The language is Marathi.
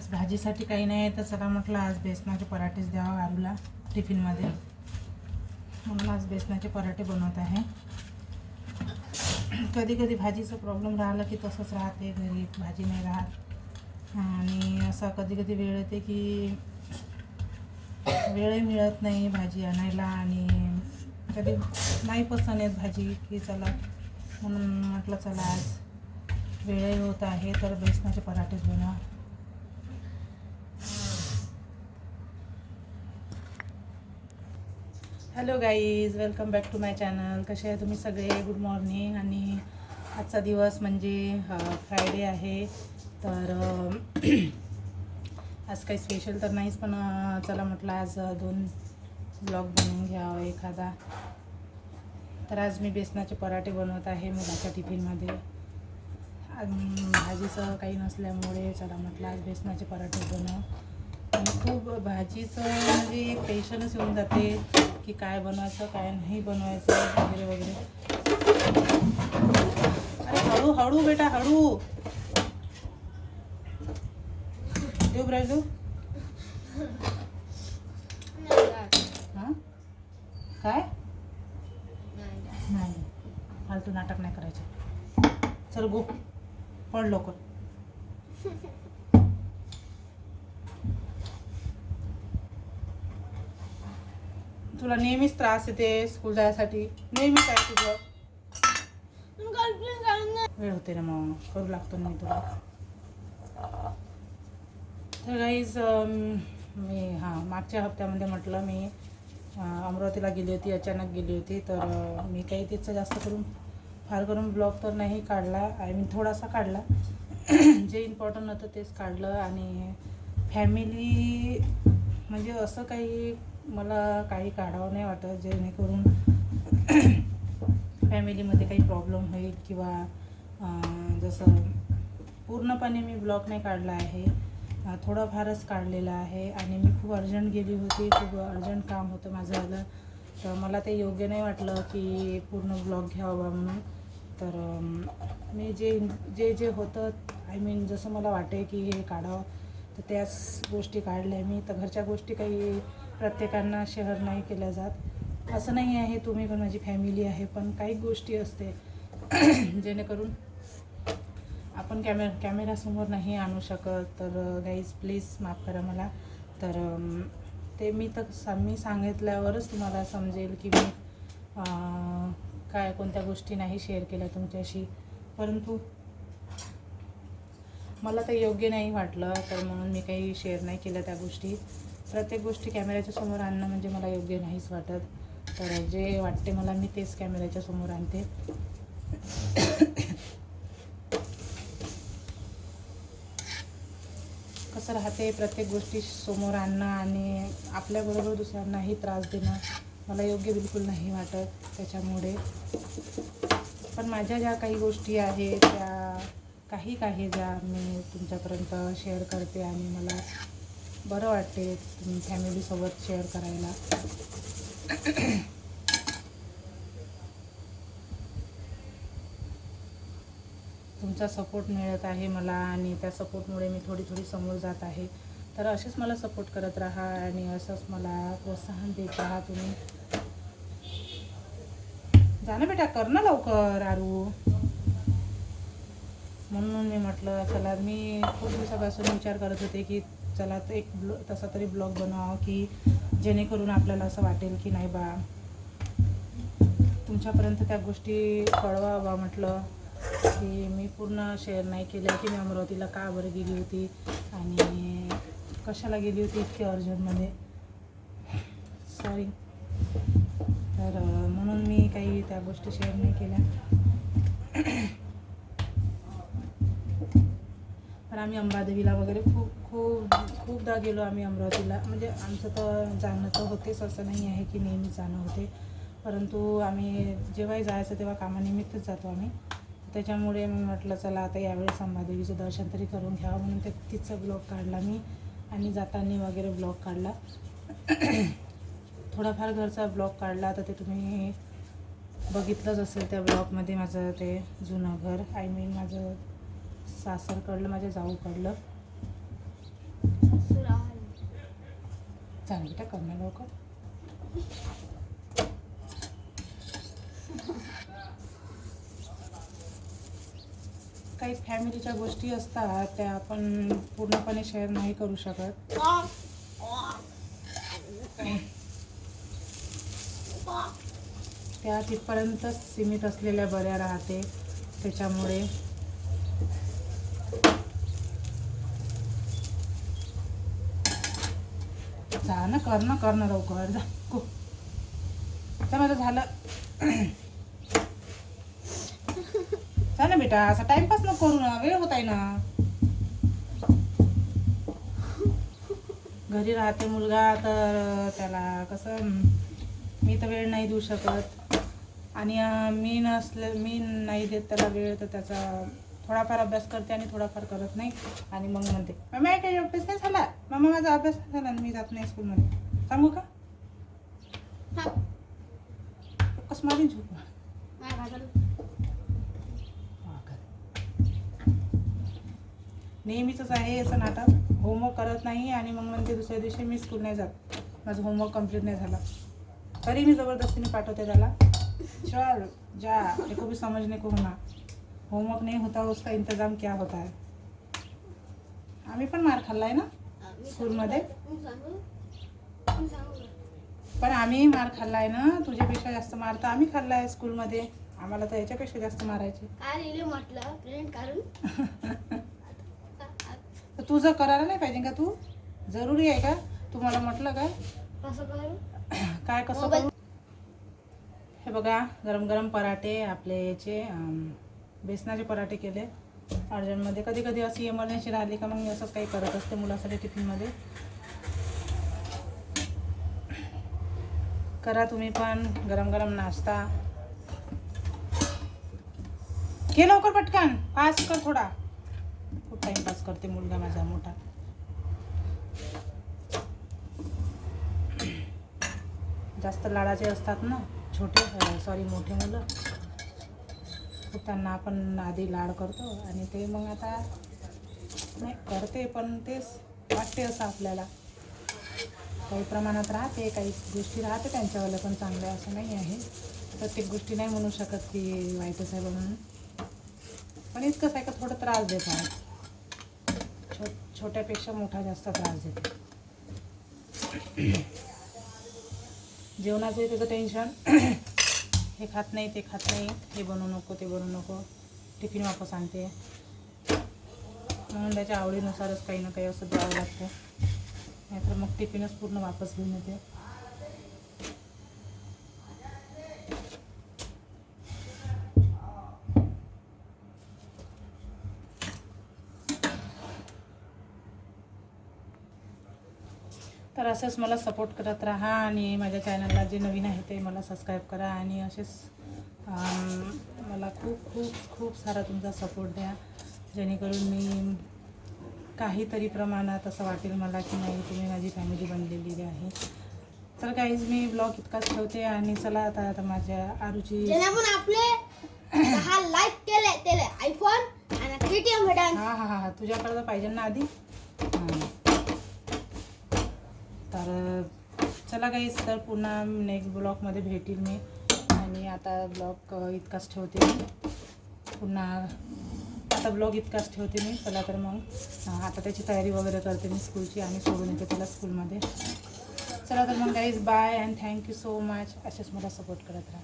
आज भाजीसाठी काही नाही तर चला म्हटलं आज बेसनाचे पराठेच द्यावं आलूला टिफिनमध्ये. म्हणून आज बेसनाचे पराठे बनवत आहे. कधी कधी भाजीचा प्रॉब्लेम राहिला की तसंच राहते घरी भाजी नाही राहत. आणि असा कधी कधी वेळ येते की वेळही मिळत नाही भाजी आणायला आणि कधी नाही पसंत येत भाजी की चला म्हणून म्हटलं चला आज वेळही होत आहे तर बेसनाचे पराठेच बनवा. Hello guys welcome back to my channel कसे आहे तुम्ही सगळे? गुड मॉर्निंग आणि आजचा दिवस म्हणजे फ्रायडे आहे. तर आज काही स्पेशल तर नाहीच पण चला म्हटलं आज दोन ब्लॉग बनवून घ्यावं एखादा. तर आज मी बेसनाचे पराठे बनवत आहे मुलाच्या टिफिनमध्ये. आणि भाजीचं काही नसल्यामुळे चला म्हटलं आज बेसनाचे पराठे बनव. आणि खूप भाजीचं म्हणजे एक टेन्शनच येऊन जाते. की काय बनवायचं काय नाही बनवायचं वगैरे वगैरे. अरे हळू हळू बेटा हळू. देऊ ब्रश देऊ हां? काय? नाही. फालतू नाटक नाही करायचं. चल गो. पड लवकर. तुला नेहमीच त्रास येते स्कूल जायसाठी. नेहमीच आहे तुझं. वेळ होते ना मग. करू लागतो मी तुला. तर गाईज मी हां मागच्या हप्त्यामध्ये म्हटलं मी अमरावतीला गेली होती अचानक गेली होती. तर मी काही तिचं जास्त करून फार करून ब्लॉग तर नाही काढला. आय मीन थोडासा काढला. जे इम्पॉर्टंट होतं तेच काढलं. आणि फॅमिली म्हणजे असं काही मला काही काढावं नाही वाटत जेणेकरून फॅमिलीमध्ये काही प्रॉब्लेम होईल किंवा जसं पूर्णपणे मी ब्लॉग नाही काढला आहे थोडंफारच काढलेलं आहे आणि मी खूप अर्जंट गेली होती खूप अर्जंट काम होतं माझं. आलं तर मला ते योग्य नाही वाटलं की पूर्ण ब्लॉग घ्यावा म्हणून. तर मी जे जे जे होतं आय मीन जसं मला वाटे की हे काढावं तर त्याच गोष्टी काढल्या मी. तर घरच्या गोष्टी काही प्रत्येकांना शेअर नाही केल्या जात. असं नाही आहे तुम्ही पण माझी फॅमिली आहे पण काही गोष्टी असते. जेणेकरून आपण कॅमे कॅमेरासमोर नाही आणू शकत. तर गाईज प्लीज माफ करा मला. तर ते मी तर सा मी सांगितल्यावरच तुम्हाला समजेल की मी काय कोणत्या गोष्टी नाही शेअर केल्या तुमच्याशी. परंतु मला ते योग्य नाही वाटलं तर म्हणून मी काही शेअर नाही केलं त्या गोष्टी. प्रत्येक गोष्टी कॅमेऱ्याच्या समोर आणणं म्हणजे मला योग्य नाहीच वाटत. तर जे वाटते मला मी तेच कॅमेऱ्याच्या समोर आणते. कसं राहते प्रत्येक गोष्टी समोर आणणं आणि आपल्याबरोबर दुसऱ्यांनाही त्रास देणं मला योग्य बिलकुल नाही वाटत त्याच्यामुळे. पण माझ्या ज्या काही गोष्टी आहेत त्या काही काही ज्या मी तुमच्यापर्यंत शेअर करते आणि मला बरं वाटते फॅमिलीसोबत शेअर करायला. तुमचा सपोर्ट मिळत आहे मला आणि त्या सपोर्टमुळे मी थोडी थोडी समोर जात आहे. तर असेच मला सपोर्ट करत राहा आणि असंच मला प्रोत्साहन देत राहा तुम्ही. जा ना बेटा कर ना लवकर आरू. म्हणून मी म्हटलं चला मी खूप दिवसापासून विचार करत होते की चला तर एक ब्लॉ तसा तरी ब्लॉग बनवावा की जेणेकरून आपल्याला असं वाटेल की नाही बा तुमच्यापर्यंत त्या गोष्टी कळवावा म्हटलं. की मी पूर्ण शेअर नाही केलं की मी अमरावतीला का बरं गेली होती आणि कशाला गेली होती इतकी अर्जंटमध्ये सॉरी तर म्हणून मी काही त्या गोष्टी शेअर नाही केल्या. आम्ही अंबादेवीला वगैरे खूप खूप खूपदा गेलो आम्ही अमरावतीला. म्हणजे आमचं तर जाणं तर होतेच असं नाही आहे की नेहमीच जाणं होते. परंतु आम्ही जेव्हाही जायचं तेव्हा कामानिमित्तच जातो आम्ही. त्याच्यामुळे मी म्हटलं चला आता यावेळेस अंबादेवीचं दर्शन तरी करून घ्यावं म्हणून ते तिचा ब्लॉग काढला मी आणि जाताना वगैरे ब्लॉग काढला. थोडाफार घरचा ब्लॉग काढला. तर ते तुम्ही बघितलंच असेल त्या ब्लॉगमध्ये माझं ते जुनं घर. आय मीन माझं सासरकडलं माझ्या जाऊ जाऊकडलं चांगलं बेटा करणं लवकर. काही फॅमिलीच्या गोष्टी असतात त्या आपण पूर्णपणे शेअर नाही करू शकत. त्या तिथपर्यंतच सीमित असलेल्या बऱ्या राहते त्याच्यामुळे जा ना कर ना कर ना लवकर. जा खूप माझं झालं. जा ना बेटा असा टाइमपास न करू ना वेळ होत आहे ना. घरी राहते मुलगा तर त्याला कसं मी तर वेळ नाही देऊ शकत. आणि मी नसले मी नाही देत त्याला वेळ तर त्याचा थोडाफार अभ्यास करते आणि थोडाफार करत नाही. आणि मग म्हणते मम्मा काही अभ्यास नाही झाला. मम्मा माझा अभ्यास नाही झाला आणि मी जात नाही स्कूलमध्ये सांगू का? कस मारीन झोप नेहमीच आहे असं नाटक. होमवर्क करत नाही आणि मग म्हणते दुसऱ्या दिवशी मी स्कूल नाही जात. माझं होमवर्क कंप्लीट नाही झाला. तरी मी जबरदस्तीने पाठवते त्याला. चल जा. देखो भी समझने को होना होमवर्क नहीं होता उसका इंतजाम क्या होता है? आम्ही पण मार खाल्लाय ना? स्कूलमध्ये? पण आम्ही मार खाल्लाय ना? तुझ्यापेक्षा जास्त मार तर आम्ही खाल्लाय स्कूलमध्ये. आम्हाला तर याच्यापेक्षा जास्त मारायचे. तर तुझं करायला नाही पाहिजे का तू? जरुरी आहे का? तू मला म्हटलं का? काय कसं करू? हे बघा गरम गरम पराठे आपले याचे बेसनाचे पराठे केले. अर्जंटमध्ये कधी कधी अशी इमर्जन्सी राहिली का मग मी असंच काही करत असते मुलासाठी टिफिनमध्ये. करा तुम्ही पण गरम गरम नाश्ता. घे लवकर पटकन पास कर थोडा. खूप टाइमपास करते मुलगा माझा मोठा. जास्त लाडाचे असतात ना छोटे सॉरी मोठे मुलं. त्यांना आपण आधी लाड करतो आणि ते मग आता नाही करते पण तेच वाटते असं आपल्याला. काही प्रमाणात राहते काही गोष्टी राहते त्यांच्यावाल्या पण चांगल्या असं नाही आहे. प्रत्येक गोष्टी नाही म्हणू शकत की वाईटच आहे म्हणून. पण इतकंच आहे का थोडं त्रास देत आहे. छो छोट्यापेक्षा मोठा जास्त त्रास देतो जेवणाचंही त्याचं टेन्शन हे खात नाही ते खात नाही. हे बनवू नको ते बनवू नको. टिफिन वापस आणते. म्हणून त्याच्या आवडीनुसारच काही ना काही असं द्यावं लागतं. नाहीतर मग टिफिनच पूर्ण वापस घेऊन येते. तर असंच मला सपोर्ट करत राहा आणि माझ्या चॅनलला जे नवीन आहे ते मला सबस्क्राईब करा आणि असेच मला खूप खूप खूप सारा तुमचा सपोर्ट द्या. जेणेकरून मी काहीतरी प्रमाणात असं वाटेल मला की नाही तुम्ही माझी फॅमिली बनलेली आहे. तर काहीच मी ब्लॉग इतकाच ठेवते आणि चला आता आता माझ्या आरूची लाईक केले आयफोन हा हा हा तुझ्याकडे तर पाहिजे ना आधी? हां. तर चला काहीच तर पुन्हा नेक्स्ट ब्लॉगमध्ये भेटील मी. आणि आता ब्लॉग इतकाच ठेवते मी. पुन्हा आता ब्लॉग इतकाच ठेवते मी. चला तर मग आता त्याची तयारी वगैरे करते मी स्कूलची आणि सोडून येते त्याला स्कूलमध्ये चला तर मग guys bye and thank you so much असेच मला सपोर्ट करत राहा.